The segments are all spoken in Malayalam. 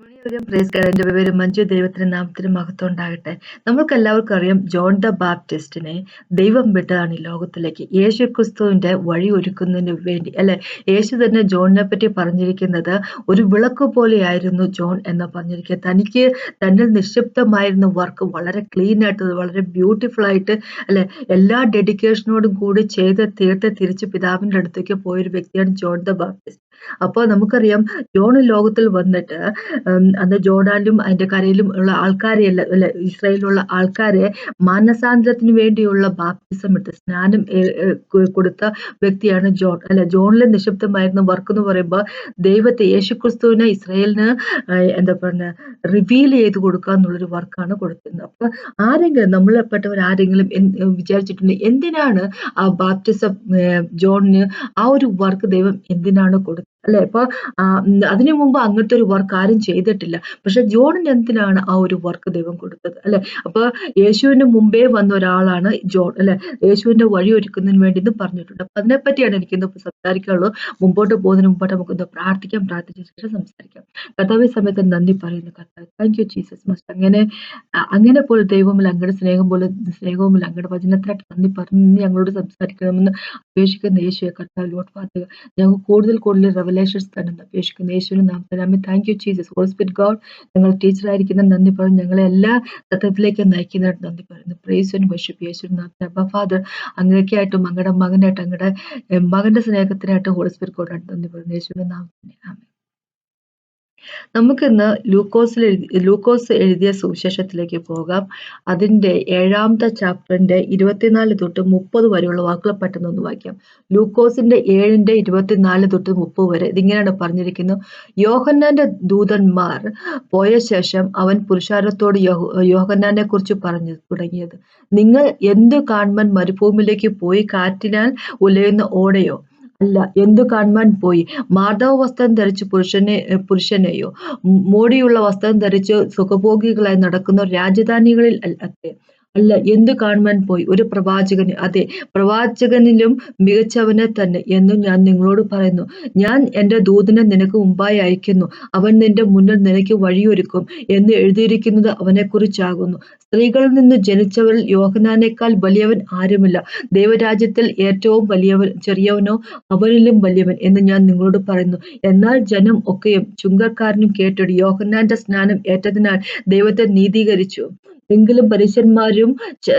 ഒരു പ്രേസ് എന്റെ പേര് മഞ്ജു ദൈവത്തിന് നാമത്തിന് മഹത്വം ഉണ്ടാകട്ടെ. നമ്മൾക്ക് എല്ലാവർക്കും അറിയാം ജോൺ ദ ബാപ്റ്റിസ്റ്റിനെ ദൈവം വിട്ടതാണ് ഈ ലോകത്തിലേക്ക്. യേശു ക്രിസ്തുവിന്റെ വഴി ഒരുക്കുന്നതിന് വേണ്ടി അല്ലെ? യേശു തന്നെ ജോണിനെ പറ്റി പറഞ്ഞിരിക്കുന്നത് ഒരു വിളക്ക് പോലെയായിരുന്നു ജോൺ എന്ന് പറഞ്ഞിരിക്കുന്നത് തനിക്ക് തന്നിൽ നിക്ഷിപ്തമായിരുന്ന വർക്ക് വളരെ ക്ലീൻ ആയിട്ട് വളരെ ബ്യൂട്ടിഫുൾ ആയിട്ട് അല്ലെ? എല്ലാ ഡെഡിക്കേഷനോടും കൂടി ചെയ്ത് തീർത്ത് തിരിച്ച് പിതാവിന്റെ അടുത്തേക്ക് പോയൊരു വ്യക്തിയാണ് ജോൺ ദ ബാപ്റ്റിസ്റ്റ് അപ്പോൾ നമുക്കറിയാം ജോൺ ലോകത്തിൽ വന്നിട്ട് അന്ന് ജോർഡാനിലും അതിന്റെ കരയിലും ഉള്ള ആൾക്കാരെ അല്ലെ ഇസ്രായേലിലുള്ള ആൾക്കാരെ മാനസാന്തരത്തിന് വേണ്ടിയുള്ള ബാപ്റ്റിസം എടുത്ത് സ്നാനം കൊടുത്ത വ്യക്തിയാണ് ജോൺ. അല്ലെ ജോണിലെ നിശബ്ദമായിരുന്ന വർക്ക് എന്ന് പറയുമ്പോൾ ദൈവത്തെ യേശുക്രിസ്തുവിനെ ഇസ്രായേലിന് എന്താ പറയുക റിവീൽ ചെയ്ത് കൊടുക്കുക എന്നുള്ളൊരു വർക്കാണ് കൊടുക്കുന്നത് അപ്പോൾ ആരെങ്കിലും നമ്മളെപ്പെട്ടവർ ആരെങ്കിലും വിചാരിച്ചിട്ടുണ്ട് എന്തിനാണ് ആ ബാപ്റ്റിസം ജോണിന് ആ ഒരു വർക്ക് ദൈവം എന്തിനാണ് കൊടുത്തത്? അല്ലെ? ഇപ്പൊ അതിനു മുമ്പ് അങ്ങനത്തെ ഒരു വർക്ക് ആരും ചെയ്തിട്ടില്ല. പക്ഷെ ജോണിന് എന്തിനാണ് ആ ഒരു വർക്ക് ദൈവം കൊടുത്തത് അല്ലെ? അപ്പൊ യേശുവിന് മുമ്പേ വന്ന ഒരാളാണ് ജോൺ അല്ലെ? യേശുവിന്റെ വഴി ഒരുക്കുന്നതിന് വേണ്ടി ഇന്ന് പറഞ്ഞിട്ടുണ്ട്. അപ്പൊ അതിനെപ്പറ്റിയാണ് എനിക്ക് ഇന്ന് സംസാരിക്കാനുള്ളത് മുമ്പോട്ട് പോകുന്നതിന് മുമ്പോട്ട് നമുക്ക് ഇന്ന് പ്രാർത്ഥിക്കാം പ്രാർത്ഥിച്ച ശേഷം സംസാരിക്കാം. കർത്താവ് സമയത്ത് നന്ദി പറയുന്നു കർത്താവ്. താങ്ക് യു ജീസസ് മസ്റ്റ് അങ്ങനെ അങ്ങനെ പോലെ ദൈവമില്ല അങ്ങയുടെ സ്നേഹം പോലെ സ്നേഹവുമില്ല അങ്ങയുടെ വചനത്തിനായിട്ട് നന്ദി പറഞ്ഞ് ഞങ്ങളോട് സംസാരിക്കണമെന്ന് അപേക്ഷിക്കുന്ന യേശുവെ കർത്താവ് ലോട്ട് പാത്തുക. ഞങ്ങൾക്ക് കൂടുതൽ കൂടുതൽ റെവലേഷൻസ് തന്നെ അപേക്ഷിക്കുന്നു യേശുവിന് നാം തരാമി താങ്ക് യു ജീസസ് ഹോസ്പിറ്റ് ഗോഡ് ഞങ്ങൾ ടീച്ചറായിരിക്കുന്ന നന്ദി പറഞ്ഞു. ഞങ്ങളെ എല്ലാ തത്വത്തിലേക്ക് നയിക്കുന്നതായിട്ട് നന്ദി പറയുന്നു. പ്രേസ് വർഷിപ്പ് യേശുവിന് നാം ഫാദർ അങ്ങനെയൊക്കെയായിട്ടും അങ്ങയുടെ മകനായിട്ട് അങ്ങയുടെ മകന്റെ സ്നേഹത്തിനായിട്ട് ഹോസ്പിറ്റ് ഗോഡായിട്ട് നന്ദി പറയുന്നു. യേശുവിന് നാം തന്നെ. ആമേ നമുക്കിന്ന് ലൂക്കോസിൽ ലൂക്കോസ് എഴുതിയ സുവിശേഷത്തിലേക്ക് പോകാം. അതിന്റെ ഏഴാമത്തെ ചാപ്റ്ററിന്റെ ഇരുപത്തിനാല് തൊട്ട് മുപ്പത് വരെയുള്ള വാക്കുകൾ പെട്ടെന്ന് വായിക്കാം. ലൂക്കോസിന്റെ ഏഴിന്റെ ഇരുപത്തിനാല് തൊട്ട് മുപ്പത് വരെ ഇതിങ്ങനെയാണ് പറഞ്ഞിരിക്കുന്നത് യോഹന്നാന്റെ ദൂതന്മാർ പോയ ശേഷം അവൻ പുരുഷാരത്തോട് യോഹന്നാനെ കുറിച്ച് പറഞ്ഞു തുടങ്ങിയത്. നിങ്ങൾ എന്തു കാൺമൻ മരുഭൂമിയിലേക്ക് പോയി കാറ്റിനാൽ ഉലയുന്ന ഓടയോ? അല്ല എന്തു കാണുവാൻ പോയി? മാധവ വസ്ത്രം ധരിച്ച് പുരുഷനെ പുരുഷനെയോ? മോടിയുള്ള വസ്ത്രം ധരിച്ച് സുഖഭോഗികളായി നടക്കുന്ന രാജധാനികളിൽ അല്ലേ അല്ല എന്തു കാണുവാൻ പോയി? ഒരു പ്രവാചകന്. അതെ പ്രവാചകനിലും മികച്ചവനെ തന്നെ എന്നും ഞാൻ നിങ്ങളോട് പറയുന്നു. ഞാൻ എന്റെ ദൂതനെ നിനക്ക് മുമ്പായി അയക്കുന്നു. അവൻ നിന്റെ മുന്നിൽ നിനക്ക് വഴിയൊരുക്കും എന്ന് എഴുതിയിരിക്കുന്നത് അവനെക്കുറിച്ചാകുന്നു. സ്ത്രീകളിൽ നിന്ന് ജനിച്ചവരിൽ യോഹനാനേക്കാൾ വലിയവൻ ആരുമില്ല. ദൈവരാജ്യത്തിൽ ഏറ്റവും വലിയവൻ ചെറിയവനോ അവനിലും വലിയവൻ എന്ന് ഞാൻ നിങ്ങളോട് പറയുന്നു. എന്നാൽ ജനം ഒക്കെയും ചുങ്കക്കാരനും കേട്ടൊരു യോഹന്നാന്റെ സ്നാനം ഏറ്റതിനാൽ ദൈവത്തെ നീതീകരിച്ചു. എങ്കിലും പരീശന്മാരും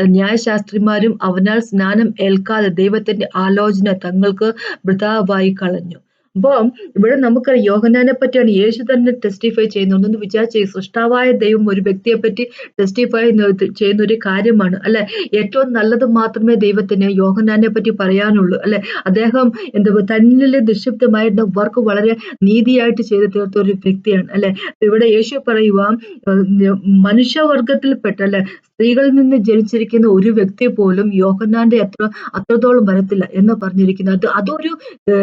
ന്യായശാസ്ത്രിമാരും അവനാൽ സ്നാനം ഏൽക്കാതെ ദൈവത്തിന്റെ ആലോചന തങ്ങൾക്ക് വൃഥാവായി കളഞ്ഞു. അപ്പം ഇവിടെ നമുക്ക് യോഹനാനെ പറ്റിയാണ് യേശു തന്നെ ടെസ്റ്റിഫൈ ചെയ്യുന്നത്. ഒന്നൊന്ന് വിചാരിച്ച സൃഷ്ടാവായ ദൈവം ഒരു വ്യക്തിയെ പറ്റി ടെസ്റ്റിഫൈ ചെയ്യുന്ന ഒരു കാര്യമാണ്. അല്ലെ? ഏറ്റവും നല്ലത് മാത്രമേ ദൈവത്തിന് യോഹനാനെ പറ്റി പറയാനുള്ളൂ. അല്ലെ? അദ്ദേഹം എന്താ തന്നിൽ നിക്ഷിപ്തമായിരുന്ന വർക്ക് വളരെ നീതിയായിട്ട് ചെയ്തു തീർത്ത ഒരു വ്യക്തിയാണ്. അല്ലെ? ഇവിടെ യേശു പറയുക മനുഷ്യവർഗത്തിൽപ്പെട്ട അല്ലെ? സ്ത്രീകളിൽ നിന്ന് ജനിച്ചിരിക്കുന്ന ഒരു വ്യക്തി പോലും യോഹന്നാന്റെ അത്ര അത്രത്തോളം വരത്തില്ല എന്ന് പറഞ്ഞിരിക്കുന്നത്. അത് അതൊരു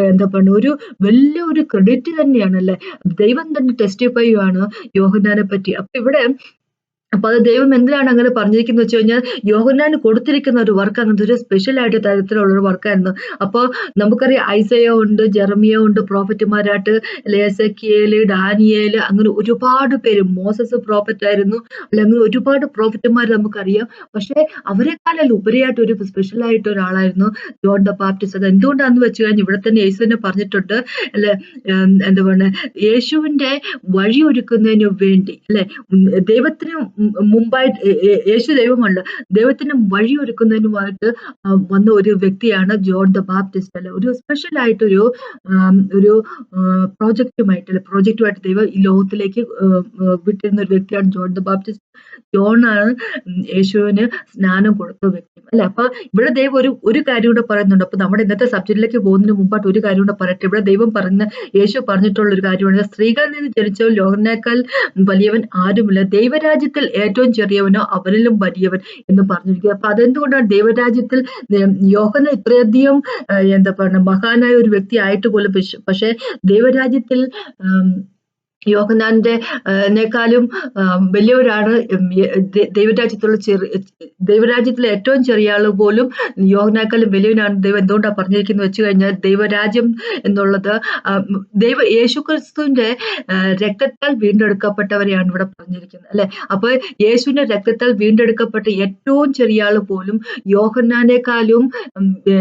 എന്താ പറയുക ഒരു വലിയ ഒരു ക്രെഡിറ്റ് തന്നെയാണ് അല്ലെ ദൈവം തന്നെ ടെസ്റ്റിഫൈ ആണ് യോഹന്നാനെ പറ്റി അപ്പൊ ഇവിടെ അപ്പൊ അത് ദൈവം എന്തിനാണ് അങ്ങനെ പറഞ്ഞിരിക്കുന്നത് വെച്ച് കഴിഞ്ഞാൽ യോഹന്നാന് കൊടുത്തിരിക്കുന്ന ഒരു വർക്ക് അങ്ങനത്തെ ഒരു സ്പെഷ്യൽ ആയിട്ട് തരത്തിലുള്ള ഒരു വർക്കായിരുന്നു അപ്പോൾ നമുക്കറിയാം ഐസയോ ഉണ്ട് ജെറമിയോ ഉണ്ട് പ്രോഫറ്റുമാരായിട്ട് ലേസക്കിയേൽ ഡാനിയേൽ അങ്ങനെ ഒരുപാട് പേര്. മോസസ് പ്രോഫറ്റ് ആയിരുന്നു. അല്ലെങ്കിൽ ഒരുപാട് പ്രോഫറ്റുമാർ നമുക്കറിയാം. പക്ഷേ അവരെക്കാളും ഉപരിയായിട്ട് ഒരു സ്പെഷ്യൽ ആയിട്ട് ഒരാളായിരുന്നു ജോൺ ദ ബാപ്റ്റിസ്റ്റ്. അത് എന്തുകൊണ്ടാന്ന് വെച്ച് കഴിഞ്ഞാൽ ഇവിടെ തന്നെ യേശു തന്നെ പറഞ്ഞിട്ടുണ്ട്. അല്ലെ എന്താ പറയുക യേശുവിന്റെ വഴി ഒരുക്കുന്നതിന് വേണ്ടി. അല്ലെ ദൈവത്തിന് മുമ്പായിട്ട് യേശു ദൈവമല്ല. ദൈവത്തിന് വഴി ഒരുക്കുന്നതിനുമായിട്ട് വന്ന ഒരു വ്യക്തിയാണ് ജോൺ ദ ബാപ്റ്റിസ്റ്റ് അല്ലെ? ഒരു സ്പെഷ്യൽ ആയിട്ടൊരു ഒരു പ്രോജക്റ്റുമായിട്ട് അല്ലെ? പ്രോജക്റ്റുമായിട്ട് ദൈവം ഈ ലോകത്തിലേക്ക് വിട്ടിരുന്ന ഒരു വ്യക്തിയാണ് ജോൺ ദ ബാപ്റ്റിസ്റ്റ്. ജോണാണ് യേശുവിന് സ്നാനം കൊടുത്ത വ്യക്തി അല്ലെ? അപ്പൊ ഇവിടെ ദൈവം ഒരു ഒരു കാര്യം കൂടെ പറയുന്നുണ്ട്. അപ്പൊ നമ്മുടെ ഇന്നത്തെ സബ്ജക്റ്റിലേക്ക് പോകുന്നതിന് മുമ്പായിട്ട് ഒരു കാര്യം കൂടെ പറയട്ടെ. ഇവിടെ ദൈവം പറഞ്ഞ യേശു പറഞ്ഞിട്ടുള്ള ഒരു കാര്യമാണ്. സ്ത്രീകളിൽ നിന്ന് ജനിച്ചവൻ ലോകനേക്കാൾ വലിയവൻ ആരുമില്ല. ദൈവരാജ്യത്തിൽ ഏറ്റവും ചെറിയവനോ അവരിലും വലിയവൻ എന്ന് പറഞ്ഞിരിക്കുക അപ്പൊ അതെന്തുകൊണ്ടാണ് ദൈവരാജ്യത്തിൽ യോഹന ഇത്രയധികം എന്താ പറയുക മഹാനായ ഒരു വ്യക്തി ആയിട്ട് പോലും പക്ഷെ ദൈവരാജ്യത്തിൽ യോഹന്നാന്റെ നേക്കാളും വലിയവരാണ് ദൈവരാജ്യത്തുള്ള ചെറിയ ദൈവരാജ്യത്തിലെ ഏറ്റവും ചെറിയ ആൾ പോലും യോഹനാക്കാളും വലിയവനാണ്. ദൈവം എന്തുകൊണ്ടാണ് പറഞ്ഞിരിക്കുന്നത് വെച്ച് കഴിഞ്ഞാൽ ദൈവരാജ്യം എന്നുള്ളത് ദൈവ യേശുക്രിസ്തുവിന്റെ രക്തത്താൽ വീണ്ടെടുക്കപ്പെട്ടവരെയാണ് ഇവിടെ പറഞ്ഞിരിക്കുന്നത് അല്ലെ? അപ്പോൾ യേശുവിന്റെ രക്തത്താൽ വീണ്ടെടുക്കപ്പെട്ട ഏറ്റവും ചെറിയ ആൾ പോലും യോഹന്നാനേക്കാളും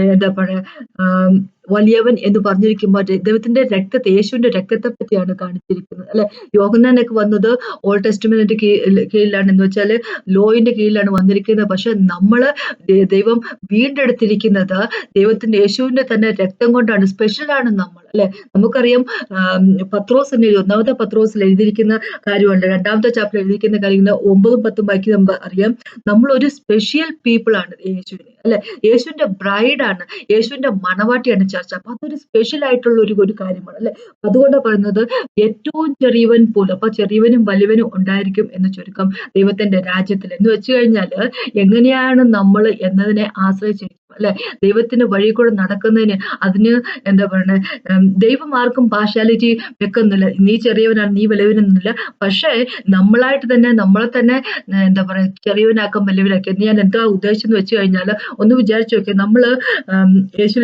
എന്താ പറയാ വലിയവൻ എന്ന് പറഞ്ഞിരിക്കുമ്പോൾ ദൈവത്തിന്റെ രക്തത്തെ യേശുവിന്റെ രക്തത്തെ പറ്റിയാണ് കാണിച്ചിരിക്കുന്നത് അല്ലെ? യോഹന്നാനൊക്കെ വന്നത് ഓൾഡ് ടെസ്റ്റ്മെന്റിന്റെ കീഴിലാണ്. എന്ന് വെച്ചാൽ ലോയിന്റെ കീഴിലാണ് വന്നിരിക്കുന്നത്. പക്ഷെ നമ്മൾ ദൈവം വീണ്ടെടുത്തിരിക്കുന്നത് ദൈവത്തിന്റെ യേശുവിന്റെ തന്നെ രക്തം കൊണ്ടാണ്. സ്പെഷ്യലാണ് നമ്മൾ അല്ലെ? നമുക്കറിയാം പത്രോസ് തന്നെ ഒന്നാമത്തെ പത്രോസിൽ എഴുതിയിരിക്കുന്ന കാര്യമുണ്ട്. രണ്ടാമത്തെ ചാപ്റ്റർ എഴുതിയിരിക്കുന്ന കാര്യങ്ങൾ ഒമ്പതും പത്തും ബാക്കി നമ്മൾ അറിയാം നമ്മൾ ഒരു സ്പെഷ്യൽ പീപ്പിൾ ആണ് യേശുവിനെ അല്ലെ? യേശുവിന്റെ ബ്രൈഡാണ് യേശുവിന്റെ മണവാട്ടിയാണ് ചർച്ച. അപ്പൊ അതൊരു സ്പെഷ്യൽ ആയിട്ടുള്ള ഒരു ഒരു കാര്യമാണ് അല്ലെ? അതുകൊണ്ടാണ് പറയുന്നത് ഏറ്റവും ചെറിയവൻ പോലും അപ്പൊ ചെറിയവനും വലിയവനും ഉണ്ടായിരിക്കും എന്ന് ചുരുക്കം ദൈവത്തിന്റെ രാജ്യത്തിൽ. എന്ന് വെച്ച് കഴിഞ്ഞാൽ എങ്ങനെയാണ് നമ്മൾ എന്നതിനെ ആശ്രയിച്ചിരിക്കും അല്ലെ? ദൈവത്തിന് വഴി കൂടെ നടക്കുന്നതിന് അതിന് എന്താ പറയുന്നത് ദൈവമാർക്കും പാർഷ്യാലിറ്റി വെക്കുന്നില്ല. നീ ചെറിയവനാണ് നീ വലിയവനൊന്നുമില്ല. പക്ഷേ നമ്മളായിട്ട് തന്നെ നമ്മളെ തന്നെ എന്താ പറയുക ചെറിയവനാക്കാൻ വലിയവനാക്കി. ഞാൻ എന്താ ഉദ്ദേശം എന്ന് വെച്ച് കഴിഞ്ഞാൽ ഒന്ന് വിചാരിച്ചു നോക്കിയ. നമ്മൾ യേശു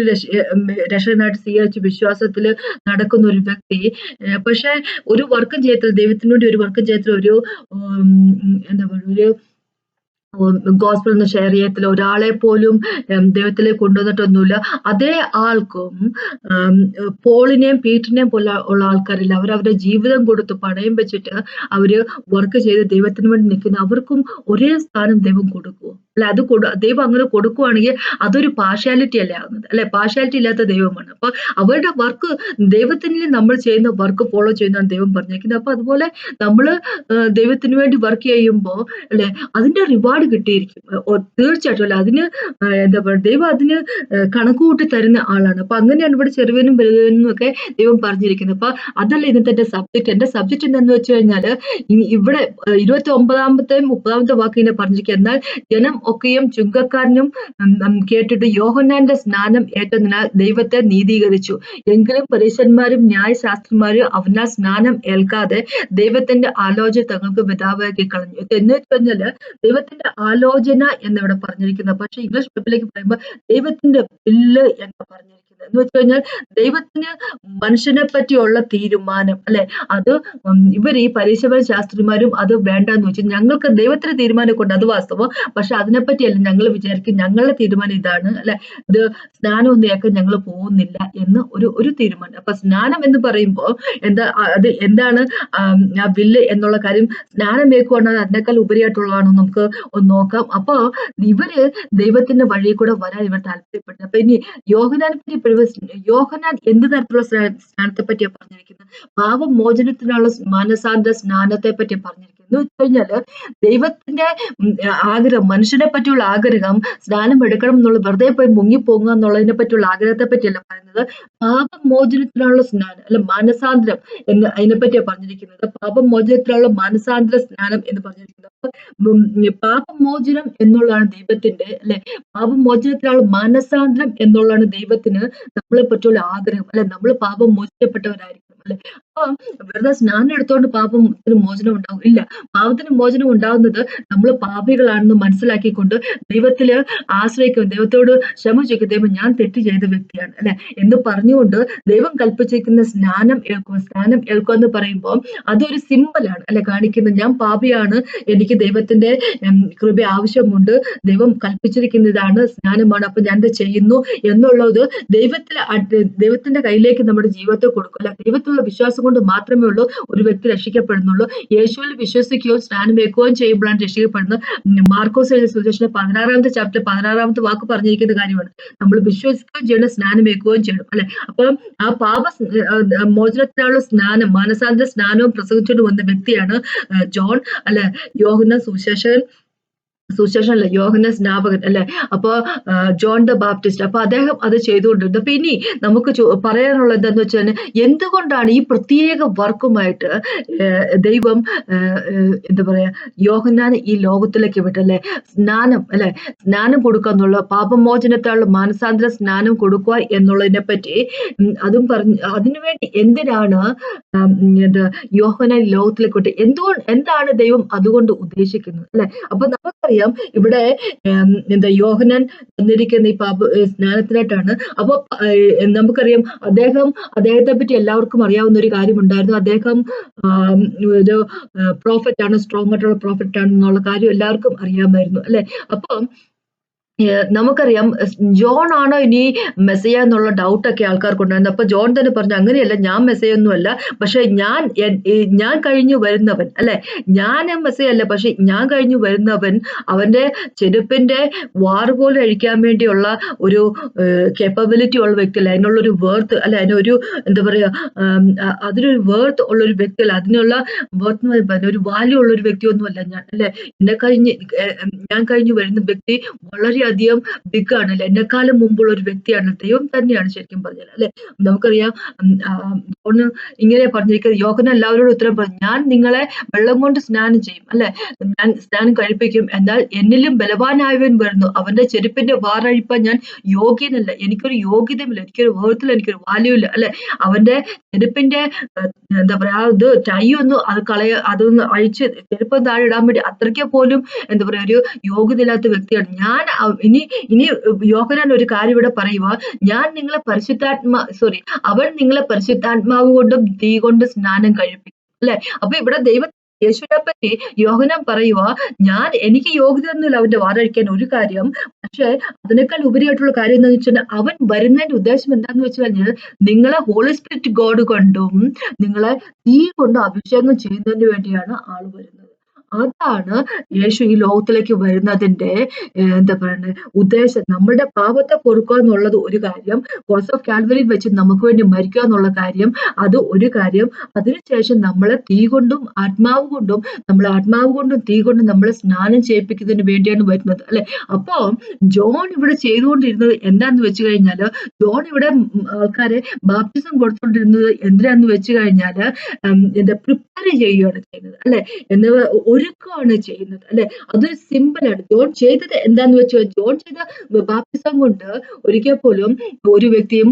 രക്ഷകനായിട്ട് സ്വീകരിച്ച വിശ്വാസത്തിൽ നടക്കുന്ന ഒരു വ്യക്തി. പക്ഷെ ഒരു വർക്കും ചെയ്യത്തില്ല. ദൈവത്തിനു വേണ്ടി ഒരു വർക്കും ചെയ്യത്തില്ല. ഒരു എന്താ പറയുക ഒരു ഗോസ്പിൾ ഒന്ന് ഷെയർ ചെയ്യത്തില്ല. ഒരാളെ പോലും ദൈവത്തിലേക്ക് കൊണ്ടുവന്നിട്ടൊന്നുമില്ല. അതേ ആൾക്കും പോളിനെയും പീറ്ററിനെയും പോലെ ഉള്ള ആൾക്കാരില്ല. അവർ അവരുടെ ജീവിതം കൊടുത്ത് പണയം വെച്ചിട്ട് അവർ വർക്ക് ചെയ്ത് ദൈവത്തിന് വേണ്ടി നിൽക്കുന്ന. അവർക്കും ഒരേ സ്ഥാനം ദൈവം കൊടുക്കുമോ അല്ല അത് കൊടു ദൈവം അങ്ങനെ കൊടുക്കുവാണെങ്കിൽ അതൊരു പാർഷ്യാലിറ്റി അല്ലേ ആകുന്നത്? അല്ലെ? പാർഷ്യാലിറ്റി ഇല്ലാത്ത ദൈവമാണ്. അപ്പൊ അവരുടെ വർക്ക് ദൈവത്തിന് നമ്മൾ ചെയ്യുന്ന വർക്ക് ഫോളോ ചെയ്യുന്നതാണ് ദൈവം പറഞ്ഞിരിക്കുന്നത്. അപ്പൊ അതുപോലെ നമ്മൾ ദൈവത്തിന് വേണ്ടി വർക്ക് ചെയ്യുമ്പോൾ അല്ലെ അതിന്റെ റിവാർഡ് കിട്ടിയിരിക്കും. തീർച്ചയായിട്ടും അല്ലെ? അതിന് എന്താ പറയുക ദൈവം അതിന് കണക്ക് കൂട്ടി തരുന്ന ആളാണ്. അപ്പൊ അങ്ങനെയാണ് ഇവിടെ ചെറുവനും വലുതനും ഒക്കെ ദൈവം പറഞ്ഞിരിക്കുന്നത്. അപ്പൊ അതല്ല ഇന്നത്തെ എന്റെ സബ്ജക്ട് എന്റെ സബ്ജക്ട് എന്താന്ന് വെച്ച് കഴിഞ്ഞാൽ ഇവിടെ ഇരുപത്തി ഒമ്പതാമത്തെ മുപ്പതാമത്തെ വാക്ക് ഇങ്ങനെ പറഞ്ഞിരിക്കുക. എന്നാൽ ജനം ഒക്കെയും ചുങ്കക്കാരനും കേട്ടിട്ട് യോഹന്നാന്റെ സ്നാനം ഏറ്റതിനാൽ ദൈവത്തെ നീതീകരിച്ചു. എങ്കിലും പരീശന്മാരും ന്യായശാസ്ത്രന്മാരും അവനാൽ സ്നാനം ഏൽക്കാതെ ദൈവത്തിന്റെ ആലോചന തങ്ങൾക്ക് പിതാവാക്കി കളഞ്ഞു. എന്ന് കഴിഞ്ഞാൽ ദൈവത്തിന്റെ ആലോചന എന്നിവിടെ പറഞ്ഞിരിക്കുന്നത് പക്ഷെ ഇംഗ്ലീഷ് ബൈബിളിലേക്ക് പറയുമ്പോൾ ദൈവത്തിന്റെ ബില്ല് എന്ന് പറഞ്ഞിരിക്കുന്നത് എന്ന് വെച്ച് കഴിഞ്ഞാൽ ദൈവത്തിന് മനുഷ്യനെ പറ്റിയുള്ള തീരുമാനം അല്ലെ? അത് ഇവർ ഈ പരീക്ഷപര ശാസ്ത്രിമാരും അത് വേണ്ടെന്ന് വെച്ചു ഞങ്ങൾക്ക് ദൈവത്തിന് തീരുമാനം കൊണ്ട് അത് വാസ്തവം. പക്ഷെ അതിനെപ്പറ്റിയല്ല ഞങ്ങൾ വിചാരിക്കും. ഞങ്ങളുടെ തീരുമാനം ഇതാണ് അല്ലെ? ഇത് സ്നാനം ഒന്നും ഏക്കാൻ ഞങ്ങൾ പോകുന്നില്ല എന്ന് ഒരു ഒരു തീരുമാനം. അപ്പൊ സ്നാനം എന്ന് പറയുമ്പോൾ എന്താ അത് എന്താണ് ആ ബില്ല് എന്നുള്ള കാര്യം സ്നാനം ഏക്കുവാണ് അതിനേക്കാൾ ഉപരിയായിട്ടുള്ളതാണോ നമുക്ക് ഒന്ന് നോക്കാം. അപ്പൊ ഇവർ ദൈവത്തിന്റെ വഴി കൂടെ വരാൻ ഇവർ താല്പര്യപ്പെട്ടു അപ്പൊ ഇനി യോഹനാനെ യോഹനാൻ എന്ത് തരത്തിലുള്ള സ്നാനത്തെ പറ്റിയാണ് പറഞ്ഞിരിക്കുന്നത് പാപമോചനത്തിനുള്ള മാനസാന്ത സ്നാനത്തെ പറ്റി പറഞ്ഞിരിക്കുന്നത് എന്ന് വെച്ച് കഴിഞ്ഞാൽ ദൈവത്തിന്റെ ആഗ്രഹം മനുഷ്യനെ പറ്റിയുള്ള ആഗ്രഹം സ്നാനം എടുക്കണം എന്നുള്ള വെറുതെ പോയി മുങ്ങിപ്പോകുക എന്നുള്ളതിനെ പറ്റിയുള്ള ആഗ്രഹത്തെ പറ്റിയല്ല പറയുന്നത്. പാപമോചനത്തിനുള്ള സ്നാനം അല്ല മാനസാന്തരം എന്ന് അതിനെ പറ്റിയാണ് പറഞ്ഞിരിക്കുന്നത്. പാപമോചനത്തിനുള്ള മാനസാന്തര സ്നാനം എന്ന് പറഞ്ഞിരിക്കുന്നത്. പാപമോചനം എന്നുള്ളതാണ് ദൈവത്തിന്റെ അല്ലെ? പാപമോചനത്തിനുള്ള മാനസാന്തരം എന്നുള്ളതാണ് ദൈവത്തിന് നമ്മളെ പറ്റിയുള്ള ആഗ്രഹം. അല്ലെ നമ്മൾ പാപം മോചിക്കപ്പെട്ടവരായിരിക്കും അല്ലെ? അപ്പം വെറുതെ സ്നാനം എടുത്തോണ്ട് പാപത്തിന് മോചനം ഉണ്ടാവും. ഇല്ല പാപത്തിന് മോചനം ഉണ്ടാവുന്നത് നമ്മൾ പാപികളാണെന്ന് മനസ്സിലാക്കിക്കൊണ്ട് ദൈവത്തിൽ ആശ്രയിക്കും. ദൈവത്തോട് ക്ഷമ ചോദിക്കും. ദൈവം ഞാൻ തെറ്റ് ചെയ്ത വ്യക്തിയാണ് അല്ലെ? എന്ന് പറഞ്ഞുകൊണ്ട് ദൈവം കൽപ്പിച്ചിരിക്കുന്ന സ്നാനം ഏൽക്കുക സ്നാനം ഏൽക്കുക എന്ന് പറയുമ്പോൾ അതൊരു സിമ്പിളാണ് അല്ലെ? കാണിക്കുന്നത് ഞാൻ പാപിയാണ് എനിക്ക് ദൈവത്തിന്റെ കൃപ ആവശ്യമുണ്ട്. ദൈവം കൽപ്പിച്ചിരിക്കുന്നതാണ് സ്നാനമാണ് അപ്പൊ ഞാൻ ഇത് ചെയ്യുന്നു എന്നുള്ളത് ദൈവത്തിലെ ദൈവത്തിന്റെ കയ്യിലേക്ക് നമ്മുടെ ജീവിതത്തെ കൊടുക്കും അല്ല? ദൈവത്തിലുള്ള വിശ്വാസം കൊണ്ട് മാത്രമേ ഉള്ളൂ. ഒരു വ്യക്തി രക്ഷിക്കപ്പെടുന്നുള്ളൂ. യേശുവിൽ വിശ്വസിക്കുകയോ സ്നാനം വെക്കുകയും ചെയ്യുമ്പോഴാണ് രക്ഷിക്കപ്പെടുന്നത്. മാർക്കോസ് എഴുതിയ സുദർശന പതിനാറാമത്തെ ചാപ്റ്റർ പതിനാറാമത്തെ വാക്ക് പറഞ്ഞിരിക്കുന്ന കാര്യമാണ്. നമ്മൾ വിശ്വസിക്കുകയും ചെയ്യണം സ്നാനം വെക്കുകയും ചെയ്യണം അല്ലെ? അപ്പം ആ പാപ മോചനത്തിനുള്ള സ്നാനം മാനസാന്തര സ്നാനവും പ്രസംഗിച്ചുകൊണ്ട് വന്ന വ്യക്തിയാണ് ജോൺ അല്ലെ? യോഹന സുശേഷൻ സുശേഷനല്ലേ യോഹന സ്നാപകൻ അല്ലെ? അപ്പോൾ ജോൺ ദ ബാപ്റ്റിസ്റ്റ്. അപ്പോൾ അദ്ദേഹം അത് ചെയ്തുകൊണ്ടിരുന്നു. അപ്പൊ ഇനി നമുക്ക് പറയാനുള്ളത് എന്താന്ന് വെച്ചാൽ എന്തുകൊണ്ടാണ് ഈ പ്രത്യേക വർക്കുമായിട്ട് ദൈവം എന്താ പറയാ യോഹന്നാൻ ഈ ലോകത്തിലേക്ക് വിട്ടല്ലേ? സ്നാനം അല്ലെ? സ്നാനം കൊടുക്കുക എന്നുള്ള പാപമോചനത്താലുള്ള മാനസാന്തര സ്നാനം കൊടുക്കുക എന്നുള്ളതിനെ പറ്റി അതും പറഞ്ഞു അതിനുവേണ്ടി എന്തിനാണ് എന്താ യോഹനാൻ ലോകത്തിലേക്ക് വിട്ട് എന്തുകൊണ്ട് എന്താണ് ദൈവം അതുകൊണ്ട് ഉദ്ദേശിക്കുന്നത് അല്ലെ? അപ്പൊ നമുക്കറിയാം ഇവിടെ എന്താ യോഹനൻ വന്നിരിക്കുന്ന ഈ പാപ സ്നാനത്തിനായിട്ടാണ്. അപ്പൊ നമുക്കറിയാം അദ്ദേഹം അദ്ദേഹത്തെ പറ്റി എല്ലാവർക്കും അറിയാവുന്ന ഒരു കാര്യമുണ്ടായിരുന്നു. അദ്ദേഹം ഒരു പ്രോഫറ്റ് ആണ് സ്ട്രോങ് ആയിട്ടുള്ള പ്രോഫറ്റ് ആണ് എന്നുള്ള കാര്യം എല്ലാവർക്കും അറിയാമായിരുന്നു അല്ലെ? അപ്പം നമുക്കറിയാം ജോൺ ആണോ ഇനി മെസ്സയ എന്നുള്ള ഡൗട്ടൊക്കെ ആൾക്കാർക്കുണ്ടായിരുന്നു അപ്പൊ ജോൺ തന്നെ പറഞ്ഞു അങ്ങനെയല്ല ഞാൻ മെസ്സയൊന്നുമല്ല പക്ഷെ ഞാൻ ഞാൻ കഴിഞ്ഞു വരുന്നവൻ അല്ലെ? ഞാൻ മെസ്സയല്ല പക്ഷെ ഞാൻ കഴിഞ്ഞു വരുന്നവൻ അവന്റെ ചെരുപ്പിന്റെ വാറ് പോലെ അഴിക്കാൻ വേണ്ടിയുള്ള ഒരു കേപ്പബിലിറ്റി ഉള്ള വ്യക്തിയല്ല. അതിനുള്ളൊരു വേർത്ത് അല്ലെ അതിനൊരു എന്താ പറയാ അതിനൊരു വേർത്ത് ഉള്ള ഒരു വ്യക്തി അല്ല അതിനുള്ള വേർത്ത് ഒരു വാല്യൂ ഉള്ള ഒരു വ്യക്തിയൊന്നുമല്ല ഞാൻ അല്ലെ? എന്നെ കഴിഞ്ഞ് ഞാൻ കഴിഞ്ഞു വരുന്ന വ്യക്തി വളരെ വളരെയധികം ബിഗ് ആണ് അല്ലെ? എന്നെക്കാളും മുമ്പുള്ള ഒരു വ്യക്തിയാണ് ദൈവം തന്നെയാണ് ശരിക്കും പറഞ്ഞാൽ അല്ലെ? നമുക്കറിയാം ഇങ്ങനെ പറഞ്ഞിരിക്കുന്നത് യോഗന എല്ലാവരോടും ഉത്തരം പറഞ്ഞു ഞാൻ നിങ്ങളെ വെള്ളം കൊണ്ട് സ്നാനം ചെയ്യും അല്ലെ? ഞാൻ സ്നാനം കഴിപ്പിക്കും എന്നാൽ എന്നിലും ബലവാനായവൻ വരുന്നു. അവന്റെ ചെരുപ്പിന്റെ വാറഴിപ്പാൻ ഞാൻ യോഗ്യനല്ല. എനിക്കൊരു യോഗ്യതയുമില്ല. എനിക്കൊരു വേർത്തിൽ എനിക്കൊരു വാല്യൂ ഇല്ല അല്ലെ? അവന്റെ ചെരുപ്പിന്റെ എന്താ പറയാ ഇത് ടൈ ഒന്ന് അത് കളയ അതൊന്ന് അഴിച്ച് ചെരുപ്പം താഴെ ഇടാൻ വേണ്ടി അത്രയ്ക്ക് പോലും എന്താ പറയാ ഒരു യോഗ്യതയില്ലാത്ത വ്യക്തിയാണ്. ഞാൻ ഇനി ഇനി യോഹനാൻ ഒരു കാര്യം ഇവിടെ പറയുക ഞാൻ നിങ്ങളെ പരിശുദ്ധാത്മാ സോറി അവൻ നിങ്ങളെ പരിശുദ്ധാത്മാവ് കൊണ്ടും തീ കൊണ്ട് സ്നാനം കഴിപ്പിക്കും അല്ലെ? അപ്പൊ ഇവിടെ ദൈവം യേശുവിനെ പറ്റി യോഹനം പറയുക ഞാൻ എനിക്ക് യോഗ്യത ഒന്നുമില്ല അവന്റെ വാതഴിക്കാൻ ഒരു കാര്യം പക്ഷെ അതിനേക്കാൾ ഉപരിയായിട്ടുള്ള കാര്യം എന്താണെന്ന് വെച്ചാൽ അവൻ വരുന്നതിന്റെ ഉദ്ദേശം എന്താന്ന് വെച്ച് കഴിഞ്ഞാൽ നിങ്ങളെ ഹോളി സ്പിരിറ്റ് ഗോഡ് കൊണ്ടും നിങ്ങളെ തീ കൊണ്ടും അഭിഷേകം ചെയ്യുന്നതിന് വേണ്ടിയാണ് ആൾ വരുന്നത്. അതാണ് യേശു ഈ ലോകത്തിലേക്ക് വരുന്നതിന്റെ എന്താ പറയുന്നത് ഉദ്ദേശം. നമ്മുടെ പാപത്തെ പൊറുക്കുക എന്നുള്ളത് ഒരു കാര്യം കോസ് ഓഫ് കാൽവറിയിൽ വെച്ച് നമുക്ക് വേണ്ടി മരിക്കുക എന്നുള്ള കാര്യം അത് ഒരു കാര്യം. അതിനുശേഷം നമ്മളെ തീ കൊണ്ടും ആത്മാവ് കൊണ്ടും നമ്മൾ ആത്മാവ് കൊണ്ടും തീ കൊണ്ടും നമ്മളെ സ്നാനം ചെയ്യിപ്പിക്കുന്നതിന് വേണ്ടിയാണ് വരുന്നത് അല്ലെ? അപ്പോ ജോൺ ഇവിടെ ചെയ്തുകൊണ്ടിരുന്നത് എന്താന്ന് വെച്ച് കഴിഞ്ഞാൽ ജോൺ ഇവിടെ ആൾക്കാരെ ബാപ്റ്റിസം കൊടുത്തുകൊണ്ടിരുന്നത് എന്തിനാന്ന് വെച്ച് കഴിഞ്ഞാൽ എന്താ പ്രിപ്പയർ ചെയ്യുകയാണ് ചെയ്യുന്നത് അല്ലെ? എന്ന് ഒരു ഒരുക്കമാണ് ചെയ്യുന്നത് അല്ലെ? അതൊരു സിമ്പിൾ ആണ്. ജോൺ ചെയ്തത് എന്താന്ന് വെച്ചാൽ ജോൺ ചെയ്ത ബാപ്തിസം കൊണ്ട് ഒരിക്കൽ പോലും ഒരു വ്യക്തിയും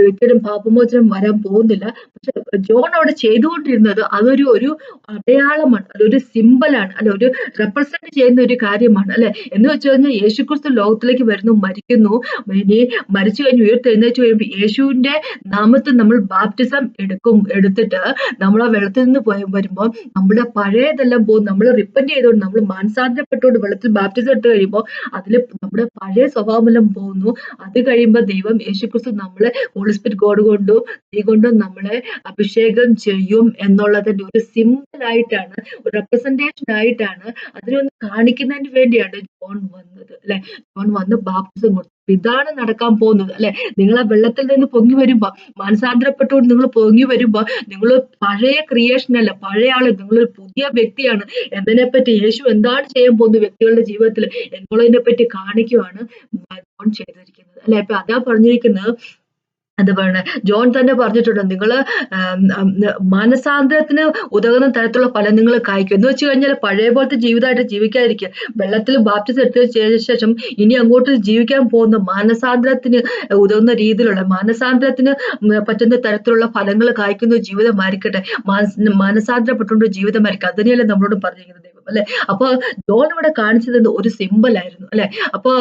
വ്യക്തിയുടെ പാപമോചനം വരാൻ പോകുന്നില്ല. പക്ഷെ ജോൺ അവിടെ ചെയ്തുകൊണ്ടിരുന്നത് അതൊരു ഒരു അടയാളമാണ് അതൊരു സിമ്പിളാണ് അല്ല ഒരു റെപ്രസെന്റ് ചെയ്യുന്ന ഒരു കാര്യമാണ് അല്ലെ? എന്ന് വെച്ച് കഴിഞ്ഞാൽ യേശുക്രിസ്തു ലോകത്തിലേക്ക് വരുന്നു മരിക്കുന്നു. ഇനി മരിച്ചു കഴിഞ്ഞ് ഉയർത്തെഴുന്നേറ്റ് കഴിയുമ്പോൾ യേശുവിന്റെ നാമത്തിൽ നമ്മൾ ബാപ്റ്റിസം എടുക്കും എടുത്തിട്ട് നമ്മൾ ആ വെള്ളത്തിൽ നിന്ന് വരുമ്പോൾ നമ്മുടെ പഴയതെല്ലാം പോകും. നമ്മൾ റിപ്പന്റ് ചെയ്തുകൊണ്ട് നമ്മൾ മാനസാന്തരപ്പെട്ടുകൊണ്ട് വെള്ളത്തിൽ ബാപ്റ്റിസം എടുത്തു കഴിയുമ്പോൾ അതിൽ നമ്മുടെ പഴയ സ്വഭാവമെല്ലാം പോകുന്നു അത് കഴിയുമ്പോൾ ദൈവം യേശുക്രിസ്തു നമ്മളെ ഹോളിസ്പിറ്റ് ഗോഡ് കൊണ്ടും നീ കൊണ്ടും നമ്മളെ അഭിഷേകം ചെയ്യും എന്നുള്ളതിന്റെ ഒരു സിമ്പിൾ ആയിട്ടാണ് ഒരു റെപ്രസെന്റേഷൻ ആയിട്ടാണ് അതിനൊന്ന് കാണിക്കുന്നതിന് വേണ്ടിയാണ് ജോൺ വന്നത് അല്ലെ? ജോൺ വന്ന് ബാപ്റ്റിസം കൊടുത്തു. ഇതാണ് നടക്കാൻ പോകുന്നത് അല്ലെ? നിങ്ങൾ ആ വെള്ളത്തിൽ നിന്ന് പൊങ്ങി വരുമ്പോ മാനസാന്തരപ്പെട്ടുകൊണ്ട് നിങ്ങൾ പൊങ്ങി വരുമ്പോ നിങ്ങൾ പഴയ ക്രിയേഷൻ അല്ല പഴയ ആൾ നിങ്ങളൊരു പുതിയ വ്യക്തിയാണ്. എന്നതിനെ പറ്റി യേശു എന്താണ് ചെയ്യാൻ പോകുന്നത് വ്യക്തികളുടെ ജീവിതത്തിൽ എന്നുള്ളതിനെ പറ്റി കാണിക്കുവാണ് ചെയ്തിരിക്കുന്നത് അല്ലെ? അപ്പൊ അതാ പറഞ്ഞിരിക്കുന്നത് അത് പറയണ ജോൺ തന്നെ പറഞ്ഞിട്ടുണ്ട് നിങ്ങൾ മനസാന്തരത്തിന് ഉതകുന്ന തരത്തിലുള്ള ഫലം നിങ്ങൾ കായ്ക്കും. എന്ന് വെച്ച് കഴിഞ്ഞാൽ പഴയ പോലത്തെ ജീവിതമായിട്ട് ജീവിക്കാതിരിക്കുക. വെള്ളത്തിൽ ബാപ്റ്റിസം എടുത്തതിന് ശേഷം ഇനി അങ്ങോട്ട് ജീവിക്കാൻ പോകുന്ന മാനസാന്തരത്തിന് ഉതകുന്ന രീതിയിലുള്ള മാനസാന്തരത്തിന് പറ്റുന്ന തരത്തിലുള്ള ഫലങ്ങൾ കായ്ക്കുന്ന ജീവിതമായിരിക്കട്ടെ മാനസാന്തരപ്പെട്ടുകൊണ്ട് ജീവിതമായിരിക്കും അതിനെയല്ലേ നമ്മളോട് പറഞ്ഞിരിക്കുന്നത്. അല്ലെ? അപ്പൊ ജോൺ ഇവിടെ കാണിച്ചത് ഒരു സിമ്പിൾ ആയിരുന്നു അല്ലെ? അപ്പൊ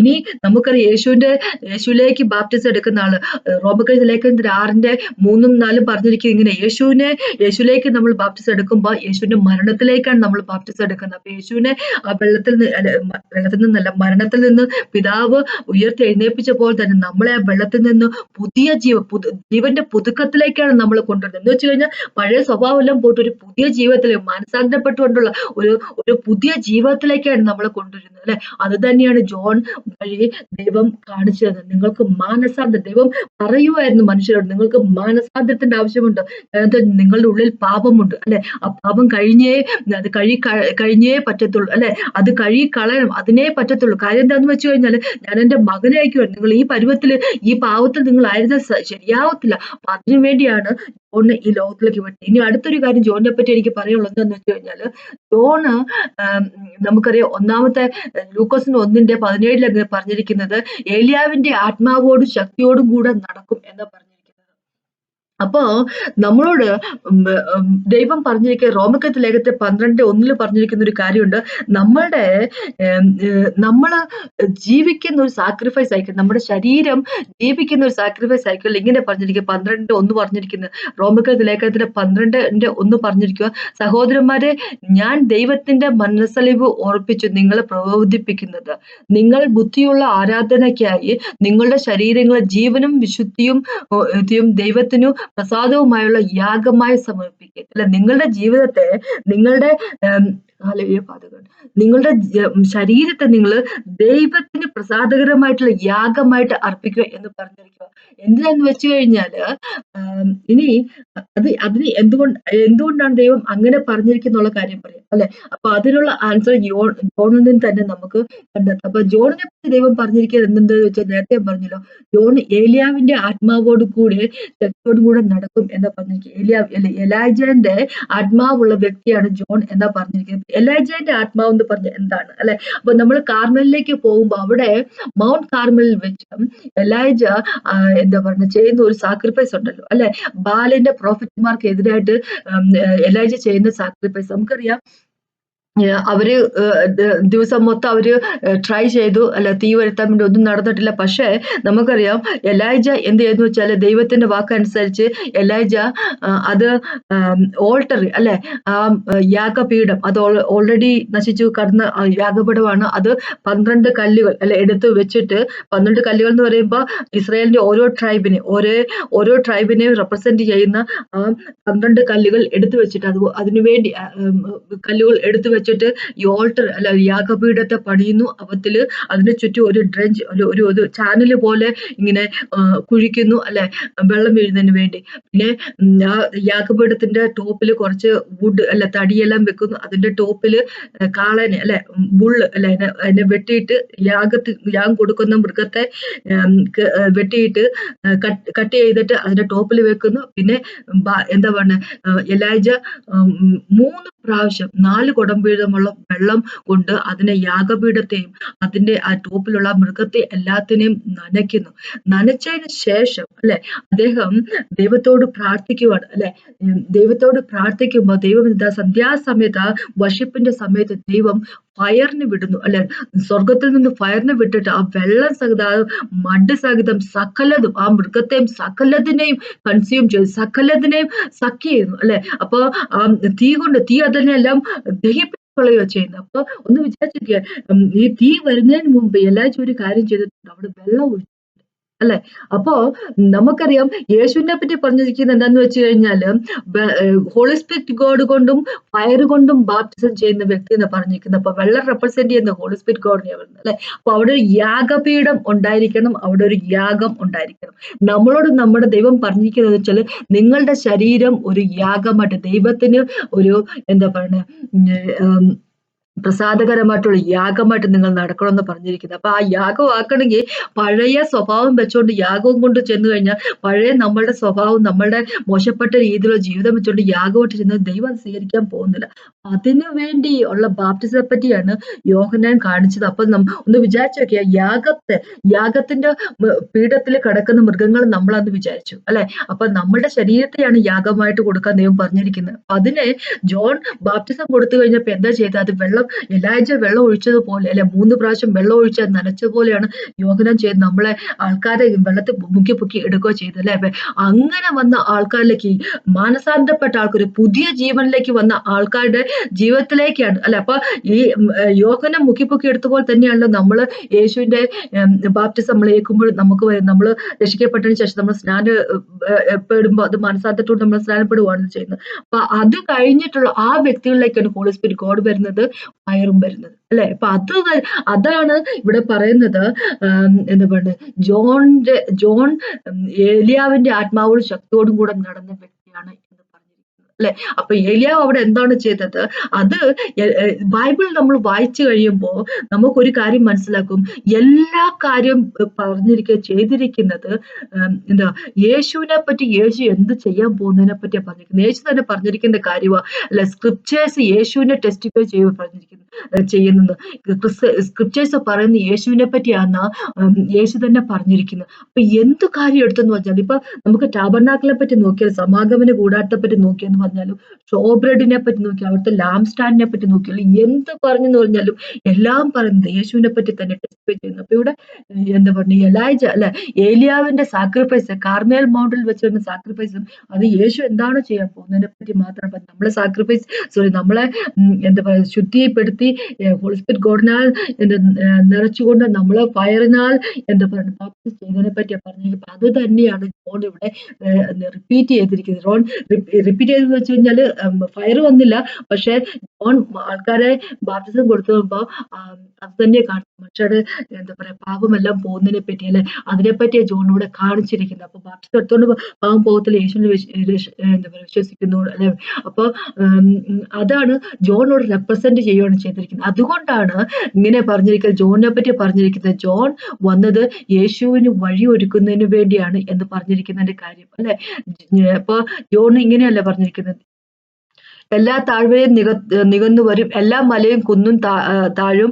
ഇനി നമുക്കറിയാം യേശുവിന്റെ യേശുവിലേക്ക് ബാപ്റ്റിസം എടുക്കുന്ന ആൾ ലേഖനത്തിന്റെ ആറിന്റെ മൂന്നും നാലും പറഞ്ഞിരിക്കുന്നത് ഇങ്ങനെ യേശുവിനെ യേശുലേക്ക് നമ്മൾ ബാപ്റ്റിസം എടുക്കുമ്പോൾ യേശുവിന്റെ മരണത്തിലേക്കാണ് നമ്മൾ ബാപ്റ്റിസം എടുക്കുന്നത്. അപ്പൊ യേശുവിനെ ആ വെള്ളത്തിൽ നിന്ന് വെള്ളത്തിൽ നിന്നല്ല മരണത്തിൽ നിന്ന് പിതാവ് ഉയർത്തി എഴുന്നേപ്പിച്ചപ്പോൾ തന്നെ നമ്മളെ ആ വെള്ളത്തിൽ നിന്ന് പുതിയ ജീവ ജീവന്റെ പുതുക്കത്തിലേക്കാണ് നമ്മൾ കൊണ്ടുവരുന്നത്. എന്ന് വെച്ച് കഴിഞ്ഞാൽ പഴയ സ്വഭാവം എല്ലാം പോയിട്ട് ഒരു പുതിയ ജീവിതത്തിൽ മാനസാന്തരപ്പെട്ടുകൊണ്ടുള്ള ഒരു ഒരു പുതിയ ജീവിതത്തിലേക്കാണ് നമ്മളെ കൊണ്ടുവരുന്നത് അല്ലെ? അത് തന്നെയാണ് ജോൺ വഴി ദൈവം കാണിച്ചു തന്നത് നിങ്ങൾക്ക് മാനസാന്തരം ദൈവം പറയുമായിരുന്നു മനുഷ്യരോട് നിങ്ങൾക്ക് മാനസാന്തരത്തിന്റെ ആവശ്യമുണ്ട്. നിങ്ങളുടെ ഉള്ളിൽ പാപമുണ്ട് അല്ലെ? ആ പാപം കഴിഞ്ഞേ അത് കഴി കഴിഞ്ഞേ പറ്റത്തുള്ളൂ അല്ലെ? അത് കഴുകി കളയണം അതിനേ പറ്റത്തുള്ളൂ. കാര്യം എന്താന്ന് വെച്ച് കഴിഞ്ഞാൽ ഞാൻ എന്റെ മകനെ അയക്കുവാൻ നിങ്ങൾ ഈ പരുവത്തിൽ ഈ പാവത്തിൽ സ- ശരിയാവത്തില്ല. അപ്പൊ അതിനു വേണ്ടിയാണ് ജോണിനെ ഈ ലോകത്തിലേക്ക് വിട്ടു. ഇനി അടുത്തൊരു കാര്യം ജോണിനെ പറ്റി എനിക്ക് പറയാനുള്ളത് എന്താന്ന് വെച്ച് കഴിഞ്ഞാൽ ജോണ് നമുക്കറിയാം ഒന്നാമത്തെ ലൂക്കോസിന് ഒന്നിന്റെ പതിനേഴിലൊക്കെ പറഞ്ഞിരിക്കുന്നത് ഏലിയാവിന്റെ ആത്മാവോടും ശക്തിയോടും കൂടെ നടക്കും എന്ന് പറഞ്ഞിരിക്കുന്നത് അപ്പോ നമ്മളോട് ദൈവം പറഞ്ഞിരിക്കുന്ന റോമക്കത്ത് ലേഖത്തെ പന്ത്രണ്ട് ഒന്നിൽ പറഞ്ഞിരിക്കുന്ന ഒരു കാര്യമുണ്ട്. നമ്മളുടെ നമ്മൾ ജീവിക്കുന്ന ഒരു സാക്രിഫൈസ് ആയിരിക്കും. നമ്മുടെ ശരീരം ജീവിക്കുന്ന ഒരു സാക്രിഫൈസ് ആയിരിക്കും. ഇങ്ങനെ പറഞ്ഞിരിക്കുക പന്ത്രണ്ട് ഒന്ന് പറഞ്ഞിരിക്കുന്നത് റോമക്കത്ത് ലേഖനത്തിന്റെ പന്ത്രണ്ടിന്റെ ഒന്ന് പറഞ്ഞിരിക്കുക സഹോദരന്മാരെ ഞാൻ ദൈവത്തിന്റെ മനസ്സലിവ് ഓർപ്പിച്ചു നിങ്ങളെ പ്രബോധിപ്പിക്കുന്നത്. നിങ്ങൾ ബുദ്ധിയുള്ള ആരാധനയ്ക്കായി നിങ്ങളുടെ ശരീരങ്ങളെ ജീവനും വിശുദ്ധിയും ദൈവത്തിനു പ്രസാദവുമായുള്ള യാഗമായി സമർപ്പിക്കുക. അല്ല നിങ്ങളുടെ ജീവിതത്തെ നിങ്ങളുടെ നിങ്ങളുടെ ശരീരത്തെ നിങ്ങൾ ദൈവത്തിന് പ്രസാദകരമായിട്ടുള്ള യാഗമായിട്ട് അർപ്പിക്കുക എന്ന് പറഞ്ഞിരിക്കുക. എന്തിനാന്ന് വെച്ച് കഴിഞ്ഞാൽ ഇനി അത് അതിന് എന്തുകൊണ്ട് എന്തുകൊണ്ടാണ് ദൈവം അങ്ങനെ പറഞ്ഞിരിക്കുന്നുള്ള കാര്യം പറയാം അല്ലെ? അപ്പൊ അതിനുള്ള ആൻസർ ജോണിൽ നിന്ന് തന്നെ നമുക്ക് കണ്ടെത്താം. അപ്പൊ ജോണിനെ പറ്റി ദൈവം പറഞ്ഞിരിക്കുന്നത് എന്തെന്ന് വെച്ചാൽ നേരത്തെ പറഞ്ഞല്ലോ ജോൺ ഏലിയാവിന്റെ ആത്മാവോട് കൂടെ ശക്തിയോടും കൂടെ നടക്കും എന്നാ പറഞ്ഞിരിക്കും ഏലിയാവ് അല്ലെ എലാജന്റെ ആത്മാവുള്ള വ്യക്തിയാണ് ജോൺ എന്നാ പറഞ്ഞിരിക്കുന്നത്. എലാജന്റെ ആത്മാവ് എന്ന് പറഞ്ഞ എന്താണ് അല്ലെ? അപ്പൊ നമ്മൾ കാർമലിലേക്ക് പോകുമ്പോൾ അവിടെ മൗണ്ട് കാർമലിൽ വെച്ച് എലാജ എന്താ പറയുക ചെയ്യുന്ന ഒരു സാക്രിഫൈസ് ഉണ്ടല്ലോ അല്ലെ? ബാലിന്റെ പ്രോഫിറ്റ്മാർക്ക് എതിരായിട്ട് ഉം, എലൈജ ചെയ്യുന്ന സാക്രിഫൈസ് നമുക്കറിയാം. അവർ ദിവസം മൊത്തം അവർ ട്രൈ ചെയ്തു. അല്ല തീ വരുത്താൻ വേണ്ടി ഒന്നും നടന്നിട്ടില്ല. പക്ഷേ നമുക്കറിയാം എലൈജ എന്ത് ചെയ്യുന്നു വെച്ചാൽ ദൈവത്തിന്റെ വാക്കനുസരിച്ച് എലൈജ അത് ഓൾട്ടർ അല്ലെ? ആ യാഗപീഠം അത് ഓൾറെഡി നശിച്ചു കടന്ന യാഗപീഠമാണ്. അത് പന്ത്രണ്ട് കല്ലുകൾ അല്ലെ എടുത്ത് വെച്ചിട്ട് പന്ത്രണ്ട് കല്ലുകൾ എന്ന് പറയുമ്പോൾ ഇസ്രായേലിന്റെ ഓരോ ട്രൈബിനെ ഓരോ ഓരോ ട്രൈബിനെയും റെപ്രസെന്റ് ചെയ്യുന്ന ആ പന്ത്രണ്ട് കല്ലുകൾ എടുത്തു വെച്ചിട്ട് അത് അതിനുവേണ്ടി കല്ലുകൾ എടുത്തു വെച്ചിട്ട് ഈ ഓൾട്ടർ അല്ല യാഗപീഠത്തെ പണിയുന്നു. അവത്തിൽ അതിന് ചുറ്റും ഒരു ഡ്രഞ്ച് ഒരു ഒരു ഒരു ചാനൽ പോലെ ഇങ്ങനെ കുഴിക്കുന്നു അല്ലെ? വെള്ളം വീഴുന്നതിന് വേണ്ടി. പിന്നെ യാഗപീഠത്തിന്റെ ടോപ്പിൽ കുറച്ച് വുഡ് അല്ല തടിയെല്ലാം വെക്കുന്നു. അതിന്റെ ടോപ്പിൽ കാളനെ അല്ലെ ബുള്ള് അല്ലെ അതിനെ വെട്ടിയിട്ട് യാഗത്തിൽ യാഗം കൊടുക്കുന്ന മൃഗത്തെ വെട്ടിയിട്ട് കട്ട് ചെയ്തിട്ട് അതിന്റെ ടോപ്പിൽ വെക്കുന്നു. പിന്നെ എന്താ പറയുക എലൈജ മൂന്ന് പ്രാവശ്യം നാല് കുടം വീതമുള്ള വെള്ളം കൊണ്ട് അതിനെ യാഗപീഠത്തെയും അതിന്റെ ആ ടോപ്പിലുള്ള മൃഗത്തെ എല്ലാത്തിനെയും നനയ്ക്കുന്നു. നനച്ചതിന് ശേഷം അല്ലെ അദ്ദേഹം ദൈവത്തോട് പ്രാർത്ഥിക്കുവാണ് അല്ലെ ദൈവത്തോട് പ്രാർത്ഥിക്കുമ്പോൾ ദൈവം എന്താ സന്ധ്യാസമയത്ത് വശിപ്പിന്റെ സമയത്ത് ദൈവം ഫയറിന് വിടുന്നു. അല്ലെ? സ്വർഗത്തിൽ നിന്ന് ഫയറിന് വിട്ടിട്ട് ആ വെള്ളം സഹിതം മഡ് സഹിതം സകലതും ആ മൃഗത്തെയും സകലതിനെയും കൺസ്യൂം ചെയ്തു. സകലതിനെയും സഖ്യ ചെയ്യുന്നു. അല്ലെ? അപ്പൊ തീ കൊണ്ട് തീ അതിനെല്ലാം ദഹിപ്പിച്ചുകളയുക ചെയ്യുന്നത് അപ്പൊ ഒന്ന് വിചാരിച്ചിരിക്കുക ഈ തീ വരുന്നതിന് മുമ്പ് എല്ലാവരും ഒരു കാര്യം ചെയ്തിട്ടുണ്ട്. അവിടെ വെള്ളം ഒഴിച്ചു. അല്ലെ? അപ്പോ നമുക്കറിയാം യേശുവിനെ പറ്റി പറഞ്ഞിരിക്കുന്നത് എന്താന്ന് വെച്ച് കഴിഞ്ഞാൽ ഹോളി സ്പിരിറ്റ് ഗോഡ് കൊണ്ടും ഫയർ കൊണ്ടും ബാപ്റ്റിസം ചെയ്യുന്ന വ്യക്തി എന്ന് പറഞ്ഞിരിക്കുന്നത്. അപ്പൊ വെള്ളം റെപ്രസെന്റ് ചെയ്യുന്ന ഹോളി സ്പിരിറ്റ് ഗോഡിനെ വരുന്നത് അല്ലെ? അപ്പൊ അവിടെ ഒരു യാഗപീഠം ഉണ്ടായിരിക്കണം അവിടെ ഒരു യാഗം ഉണ്ടായിരിക്കണം. നമ്മളോട് നമ്മുടെ ദൈവം പറഞ്ഞിരിക്കുന്നത് വെച്ചാൽ നിങ്ങളുടെ ശരീരം ഒരു യാഗമായിട്ട് ദൈവത്തിന് ഒരു എന്താ പറയുക പ്രസാദകരമായിട്ടുള്ള യാഗമായിട്ട് നിങ്ങൾ നടക്കണമെന്ന് പറഞ്ഞിരിക്കുന്നത് അപ്പൊ ആ യാഗമാക്കണമെങ്കിൽ പഴയ സ്വഭാവം വെച്ചുകൊണ്ട് യാഗവും കൊണ്ട് ചെന്നു കഴിഞ്ഞാൽ പഴയ നമ്മളുടെ സ്വഭാവം നമ്മളുടെ മോശപ്പെട്ട രീതിയിലുള്ള ജീവിതം വെച്ചുകൊണ്ട് യാഗമായിട്ട് ചെന്ന് ദൈവം സ്വീകരിക്കാൻ പോകുന്നില്ല. അതിനു വേണ്ടി ഉള്ള ബാപ്റ്റിസത്തെ പറ്റിയാണ് യോഹനാൻ കാണിച്ചത്. അപ്പൊ ഒന്ന് വിചാരിച്ചു നോക്കിയാൽ യാഗത്തെ യാഗത്തിന്റെ പീഠത്തിൽ കിടക്കുന്ന മൃഗങ്ങൾ നമ്മളന്ന് വിചാരിച്ചു അല്ലെ? അപ്പൊ നമ്മളുടെ ശരീരത്തെയാണ് യാഗമായിട്ട് കൊടുക്കാൻ ദൈവം പറഞ്ഞിരിക്കുന്നത്. അതിനെ ജോൺ ബാപ്റ്റിസം കൊടുത്തു കഴിഞ്ഞപ്പോ എന്താ ചെയ്തത്? അത് വെള്ളം എലായിജ വെള്ളം ഒഴിച്ചതുപോലെ അല്ലെ മൂന്ന് പ്രാവശ്യം വെള്ളം ഒഴിച്ച് നനച്ചതുപോലെയാണ് യോഗനം ചെയ്ത് നമ്മളെ ആൾക്കാരെ വെള്ളത്തിൽ മുക്കി പൊക്കി എടുക്കുകയോ ചെയ്തത് അല്ലെ? അങ്ങനെ വന്ന ആൾക്കാരിലേക്ക് മാനസാന്തരപ്പെട്ട ആൾക്കൊരു പുതിയ ജീവനിലേക്ക് വന്ന ആൾക്കാരുടെ ജീവിതത്തിലേക്കാണ് അല്ലെ? അപ്പൊ ഈ യോഗനം മുക്കി പൊക്കി എടുത്തപോലെ തന്നെയാണല്ലോ നമ്മൾ യേശുവിന്റെ ബാപ്റ്റിസം നമ്മൾ ഏൽക്കുമ്പോൾ നമുക്ക് നമ്മൾ രക്ഷിക്കപ്പെട്ടതിന് ശേഷം നമ്മൾ സ്നാനം പെടുമ്പോൾ അത് മനസ്സാന്തത്തോട് നമ്മൾ സ്നാനപ്പെടുകയാണ് ചെയ്യുന്നത്. അപ്പൊ അത് കഴിഞ്ഞിട്ടുള്ള ആ വ്യക്തികളിലേക്കാണ് ഹോളി സ്പിരിറ്റ് ഗോഡ് വരുന്നത്. ഫയറും വരുന്നത്. അല്ലെ? അപ്പൊ അത് അതാണ് ഇവിടെ പറയുന്നത് എന്താ പറയുന്നത് ജോണിന്റെ ജോൺ ഏലിയാവിന്റെ ആത്മാവോടും ശക്തിയോടും കൂടെ നടന്ന വ്യക്തിയാണ് അല്ലെ? അപ്പൊ ഏലിയാവ് അവിടെ എന്താണ് ചെയ്തത്? അത് ബൈബിൾ നമ്മൾ വായിച്ചു കഴിയുമ്പോൾ നമുക്കൊരു കാര്യം മനസ്സിലാക്കും. എല്ലാ കാര്യം പറഞ്ഞിരിക്കുക ചെയ്തിരിക്കുന്നത് എന്താ യേശുവിനെ പറ്റി യേശു എന്ത് ചെയ്യാൻ പോകുന്നതിനെ പറ്റിയാണ് പറഞ്ഞിരിക്കുന്നത്. യേശു തന്നെ പറഞ്ഞിരിക്കുന്ന കാര്യമാണ് അല്ലെ സ്ക്രിപ്റ്റേഴ്സ് യേശുവിനെ ടെസ്റ്റിഫൈ ചെയ്യുക പറഞ്ഞിരിക്കുന്നു ചെയ്യുന്നത്. സ്ക്രിപ്റ്റേഴ്സ് പറയുന്ന യേശുവിനെ പറ്റിയാണ് യേശു തന്നെ പറഞ്ഞിരിക്കുന്നത് അപ്പൊ എന്ത് കാര്യം എടുത്തെന്ന് പറഞ്ഞാൽ ഇപ്പൊ നമുക്ക് ടാബർനാക്കിനെ പറ്റി നോക്കിയാൽ സമാഗമന കൂടാട്ടത്തെ പറ്റി നോക്കിയെന്ന് പറഞ്ഞാലും ഷോ ബ്രെഡിനെ പറ്റി നോക്കി അവിടുത്തെ ലാം സ്റ്റാൻഡിനെ പറ്റി നോക്കിയാലും എന്ത് പറഞ്ഞെന്ന് പറഞ്ഞാലും എല്ലാം പറയുന്നത് യേശുവിനെ പറ്റി തന്നെ ടെസ്റ്റിഫൈ ചെയ്യുന്നു. അപ്പൊ ഇവിടെ എന്താ പറഞ്ഞു എലായിജ അല്ലെ ഏലിയാവിന്റെ സാക്രിഫൈസ് കാർമേൽ മൗണ്ടിൽ വെച്ച് വരുന്ന സാക്രിഫൈസും അത് യേശു എന്താണ് ചെയ്യാൻ പോകുന്നതിനെ പറ്റി മാത്രം നമ്മളെ സാക്രിഫൈസ് സോറി നമ്മളെ എന്താ പറയുക ശുദ്ധിപ്പെടുത്തി ഹോളിസ്പിറ്റ് ഗോഡിനാൽ നിറച്ചുകൊണ്ട് നമ്മളെ ഫയറിനാൽ എന്താ പറയുക ബാപ്റ്റിസ് ചെയ്തതിനെ പറ്റിയാണ് പറഞ്ഞത്. അത് തന്നെയാണ് ഇവിടെ റിപ്പീറ്റ് ചെയ്തിരിക്കുന്നത്. ജോൺ റിപ്പീറ്റ് ചെയ്തെന്ന് വെച്ച് കഴിഞ്ഞാൽ ഫയർ വന്നില്ല. പക്ഷെ ജോൺ ആൾക്കാരെ ബാപ്റ്റിസം കൊടുത്തു അത് തന്നെ കാണും മനുഷ്യരുടെ എന്താ പറയാ പാപമെല്ലാം പോകുന്നതിനെ പറ്റി അല്ലെ? അതിനെപ്പറ്റിയാണ് ജോൺ ഇവിടെ കാണിച്ചിരിക്കുന്നത്. അപ്പൊ ബാപ്റ്റിസം എടുത്തോണ്ട് പാവം പോകത്തില്ല യേശുവിനെ എന്താ പറയാ വിശ്വസിക്കുന്നു അല്ലെ? അപ്പൊ അതാണ് ജോണിനോട് റെപ്രസെന്റ് ചെയ്യുകയാണ് ചെയ്തിരിക്കുന്നത്. അതുകൊണ്ടാണ് ഇങ്ങനെ പറഞ്ഞിരിക്കുന്നത് ജോണിനെ പറ്റി പറഞ്ഞിരിക്കുന്നത്. ജോൺ വന്നത് യേശുവിന് വഴി ഒരുക്കുന്നതിന് വേണ്ടിയാണ് എന്ന് പറഞ്ഞിരിക്കുന്നതിന്റെ കാര്യം അല്ലെ? അപ്പൊ ജോൺ ഇങ്ങനെയല്ല പറഞ്ഞിരിക്കുന്നത്? എല്ലാ താഴ്വരയും നിക നികന്നു വരും. എല്ലാ മലയും കുന്നും താഴും.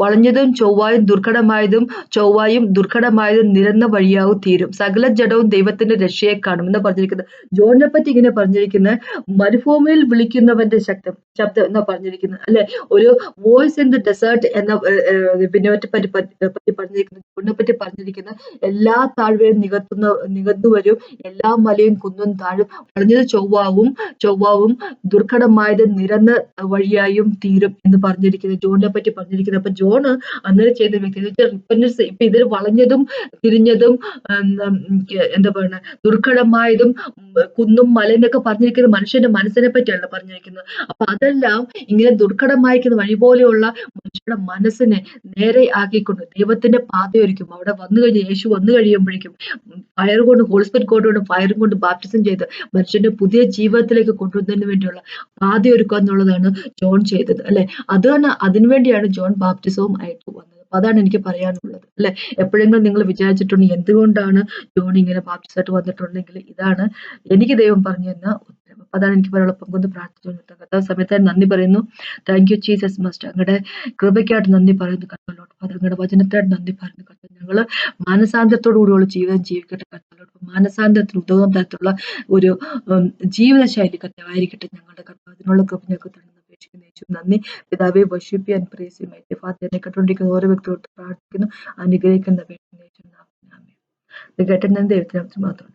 വളഞ്ഞതും ചൊവ്വായും ദുർഘടമായതും ചൊവ്വായും ദുർഘടമായതും നിരന്ന വഴിയാവും തീരും. സകല ജഡവും ദൈവത്തിന്റെ രക്ഷയെ കാണും എന്ന് പറഞ്ഞിരിക്കുന്നത്. ജോണിനെ പറ്റി ഇങ്ങനെ പറഞ്ഞിരിക്കുന്നത് മരുഭൂമിയിൽ വിളിക്കുന്നവന്റെ ശബ്ദം ശബ്ദം എന്നാ പറഞ്ഞിരിക്കുന്നത്. അല്ലെ? ഒരു വോയിസ് ഇൻ ദ ഡെസേർട്ട് എന്ന പിന്നെ പറ്റി പറ്റി ജോണിനെ പറ്റി പറഞ്ഞിരിക്കുന്ന എല്ലാ താഴ്വരയും നികത്തുന്ന നികന്നു വരും. എല്ലാ മലയും കുന്നും താഴും. വളഞ്ഞത് ചൊവ്വാവും ചൊവ്വാവും ദുർഘ ദുർഘടമായത് നിരന്ന വഴിയായും തീരും എന്ന് പറഞ്ഞിരിക്കുന്നത് ജോണിനെ പറ്റി പറഞ്ഞിരിക്കുന്നത് അപ്പൊ ജോണ് അങ്ങനെ ചെയ്ത വ്യക്തി റിപ്പൻഡൻസ് ഇപ്പൊ ഇതിൽ വളഞ്ഞതും തിരിഞ്ഞതും എന്താ പറയുക ദുർഘടമായതും കുന്നും മലയെന്നൊക്കെ പറഞ്ഞിരിക്കുന്നത് മനുഷ്യന്റെ മനസ്സിനെ പറ്റിയാണ് പറഞ്ഞിരിക്കുന്നത്. അപ്പൊ അതെല്ലാം ഇങ്ങനെ ദുർഘടമായിരിക്കുന്ന വഴി പോലെയുള്ള മനുഷ്യരുടെ മനസ്സിനെ നേരെ ആക്കിക്കൊണ്ട് ദൈവത്തിന്റെ പാതയൊരുക്കും. അവിടെ വന്നു കഴിഞ്ഞ് യേശു വന്നു കഴിയുമ്പോഴേക്കും ഫയർ കൊണ്ട് ഹോളിസ്പിറ്റ് കോഡ് കൊണ്ട് ഫയറും കൊണ്ട് ബാപ്റ്റിസം ചെയ്ത് മനുഷ്യന്റെ പുതിയ ജീവിതത്തിലേക്ക് കൊണ്ടുവന്നതിന് വേണ്ടിയുള്ള പാതയൊരുക്കുക എന്നുള്ളതാണ് ജോൺ ചെയ്തത് അല്ലെ? അതാണ് അതിനുവേണ്ടിയാണ് ജോൺ ബാപ്റ്റിസവും ആയിട്ട് വന്നത്. അപ്പൊ അതാണ് എനിക്ക് പറയാനുള്ളത് അല്ലെ? എപ്പോഴെങ്കിലും നിങ്ങൾ വിചാരിച്ചിട്ടുണ്ട് എന്തുകൊണ്ടാണ് ജോൺ ഇങ്ങനെ ബാപ്റ്റിസായിട്ട് വന്നിട്ടുണ്ടെങ്കിൽ ഇതാണ് എനിക്ക് ദൈവം പറഞ്ഞു തന്ന അതാണ് എനിക്ക് പറയാനുള്ള പങ്കൊന്ന് പ്രാർത്ഥിച്ചുകൊണ്ട് കർത്താവ് സമയത്തായി നന്ദി പറയുന്നു. താങ്ക് യു ജീസസ് മസ്റ്റ് അങ്ങടെ കൃപയ്ക്കായിട്ട് നന്ദി പറയുന്നു കർത്താവിലോട്ട് ഫാദർ നിങ്ങളുടെ വചനത്തായിട്ട് നന്ദി പറയുന്നു കർത്താവ്. ഞങ്ങൾ മാനസാന്തരത്തോടു കൂടിയുള്ള ജീവിതം ജീവിക്കട്ടെ കർത്താവിലോട്ട് മാനസാന്തരത്തിന് ഉതകുന്ന തരത്തിലുള്ള ഒരു ജീവിതശൈലി കർത്താവായിരിക്കട്ടെ ഞങ്ങളുടെ കർത്താവ്. അതിനുള്ള കൃപ ഞങ്ങൾക്ക് യേശു നന്ദി. പിതാവെ വശിപ്പി ആൻഡ് പ്രേസ് മൈറ്റി ഫാദറിനെ കേട്ടുകൊണ്ടിരിക്കുന്ന ഓരോ വ്യക്തിയോട് പ്രാർത്ഥിക്കുന്നു. അനുഗ്രഹിക്കുന്ന അപേക്ഷിക്കുന്നു കേട്ടെന്ന് ദൈവത്തിന് മാത്രം